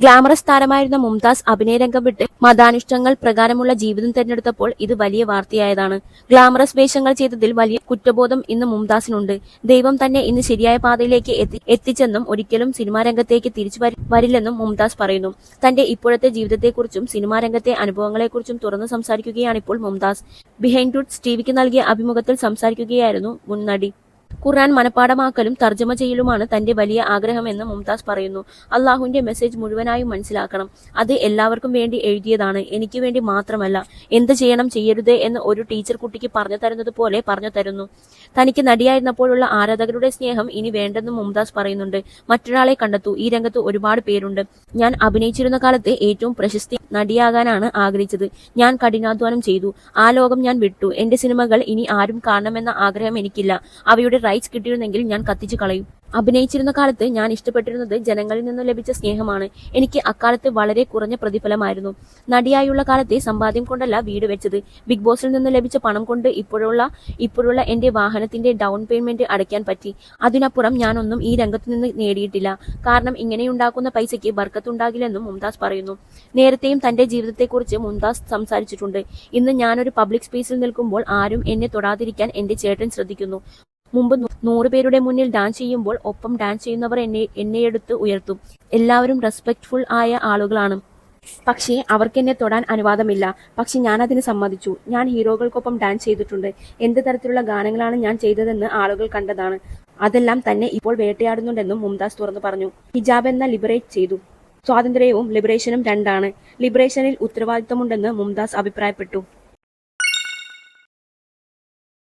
Glamorous താരമായിരുന്ന Mumtaz അഭിനയരംഗം വിട്ട് മതാനുഷ്ഠങ്ങൾ പ്രകാരമുള്ള ജീവിതം തെരഞ്ഞെടുത്തപ്പോൾ ഇത് വലിയ വാർത്തയായതാണ്. ഗ്ലാമറസ് വേഷങ്ങൾ ചെയ്തതിൽ വലിയ കുറ്റബോധം ഇന്ന് മുംതാസിനുണ്ട്. ദൈവം തന്നെ ഇന്ന് ശരിയായ പാതയിലേക്ക് എത്തി എത്തിച്ചെന്നും ഒരിക്കലും സിനിമാ രംഗത്തേക്ക് തിരിച്ചു വരില്ലെന്നും മുംതാസ് പറയുന്നു. തന്റെ ഇപ്പോഴത്തെ ജീവിതത്തെക്കുറിച്ചും സിനിമാ രംഗത്തെ അനുഭവങ്ങളെക്കുറിച്ചും തുറന്നു സംസാരിക്കുകയാണിപ്പോൾ മുംതാസ്. ബിഹൈൻഡ് ടുഡ്സ് ടിവിക്ക് നൽകിയ അഭിമുഖത്തിൽ സംസാരിക്കുകയായിരുന്നു മുൻ നടി. ഖുർആൻ മനഃപ്പാടമാക്കലും തർജമ ചെയ്യലുമാണ് തന്റെ വലിയ ആഗ്രഹമെന്ന് മുംതാസ് പറയുന്നു. അള്ളാഹുവിന്റെ മെസ്സേജ് മുഴുവനായും മനസ്സിലാക്കണം. അത് എല്ലാവർക്കും വേണ്ടി എഴുതിയതാണ്. എനിക്ക് വേണ്ടി മാത്രമല്ല. എന്ത് ചെയ്യണം ചെയ്യരുത് എന്ന് ഒരു ടീച്ചർ കുട്ടിക്ക് പറഞ്ഞു തരുന്നത് പോലെ പറഞ്ഞു തരുന്നു. തനിക്ക് നടിയായിരുന്നപ്പോഴുള്ള ആരാധകരുടെ സ്നേഹം ഇനി വേണ്ടെന്ന് മുംതാസ് പറയുന്നുണ്ട്. മറ്റൊരാളെ കണ്ടെത്തു. ഈ രംഗത്ത് ഒരുപാട് പേരുണ്ട്. ഞാൻ അഭിനയിച്ചിരുന്ന കാലത്ത് ഏറ്റവും പ്രശസ്തി നടിയാകാനാണ് ആഗ്രഹിച്ചത്. ഞാൻ കഠിനാധ്വാനം ചെയ്തു. ആ ലോകം ഞാൻ വിട്ടു. എന്റെ സിനിമകൾ ഇനി ആരും കാണണമെന്ന ആഗ്രഹം എനിക്കില്ല. അവയുടെ റൈറ്റ്സ് കിട്ടിയിരുന്നെങ്കിൽ ഞാൻ കത്തിച്ചു കളയും. അഭിനയിച്ചിരുന്ന കാലത്ത് ഞാൻ ഇഷ്ടപ്പെട്ടിരുന്നത് ജനങ്ങളിൽ നിന്നും ലഭിച്ച സ്നേഹമാണ്. എനിക്ക് അക്കാലത്ത് വളരെ കുറഞ്ഞ പ്രതിഫലമായിരുന്നു. നടിയായുള്ള കാലത്തെ സമ്പാദ്യം കൊണ്ടല്ല വീട് വെച്ചത്. ബിഗ് ബോസിൽ നിന്ന് ലഭിച്ച പണം കൊണ്ട് ഇപ്പോഴുള്ള ഇപ്പോഴുള്ള എന്റെ വാഹനത്തിന്റെ ഡൗൺ പേയ്മെന്റ് അടയ്ക്കാൻ പറ്റി. അതിനപ്പുറം ഞാനൊന്നും ഈ രംഗത്ത് നിന്ന് നേടിയിട്ടില്ല. കാരണം ഇങ്ങനെയുണ്ടാക്കുന്ന പൈസയ്ക്ക് ബർക്കത്തുണ്ടാകില്ലെന്നും മുംതാസ് പറയുന്നു. നേരത്തെയും തന്റെ ജീവിതത്തെക്കുറിച്ച് മുംതാസ് സംസാരിച്ചിട്ടുണ്ട്. ഇന്ന് ഞാനൊരു പബ്ലിക് സ്പേസിൽ നിൽക്കുമ്പോൾ ആരും എന്നെ തൊടാതിരിക്കാൻ എന്റെ ചേട്ടൻ ശ്രദ്ധിക്കുന്നു. മുമ്പ് നൂറുപേരുടെ പേരുടെ മുന്നിൽ ഡാൻസ് ചെയ്യുമ്പോൾ ഒപ്പം ഡാൻസ് ചെയ്യുന്നവർ എന്നെ എന്നെ എടുത്ത് ഉയർത്തും. എല്ലാവരും റെസ്പെക്ട്ഫുൾ ആയ ആളുകളാണ്. പക്ഷേ അവർക്ക് എന്നെ തൊടാൻ അനുവാദമില്ല. പക്ഷെ ഞാൻ അതിന് സമ്മതിച്ചു. ഞാൻ ഹീറോകൾക്കൊപ്പം ഡാൻസ് ചെയ്തിട്ടുണ്ട്. എന്ത് തരത്തിലുള്ള ഗാനങ്ങളാണ് ഞാൻ ചെയ്തതെന്ന് ആളുകൾ കണ്ടതാണ്. അതെല്ലാം തന്നെ ഇപ്പോൾ വേട്ടയാടുന്നുണ്ടെന്നും മുംതാസ് തുറന്നു പറഞ്ഞു. ഹിജാബ് എന്ന ലിബറേറ്റ് ചെയ്തു. സ്വാതന്ത്ര്യവും ലിബറേഷനും രണ്ടാണ്. ലിബറേഷനിൽ ഉത്തരവാദിത്തമുണ്ടെന്ന് മുംതാസ് അഭിപ്രായപ്പെട്ടു.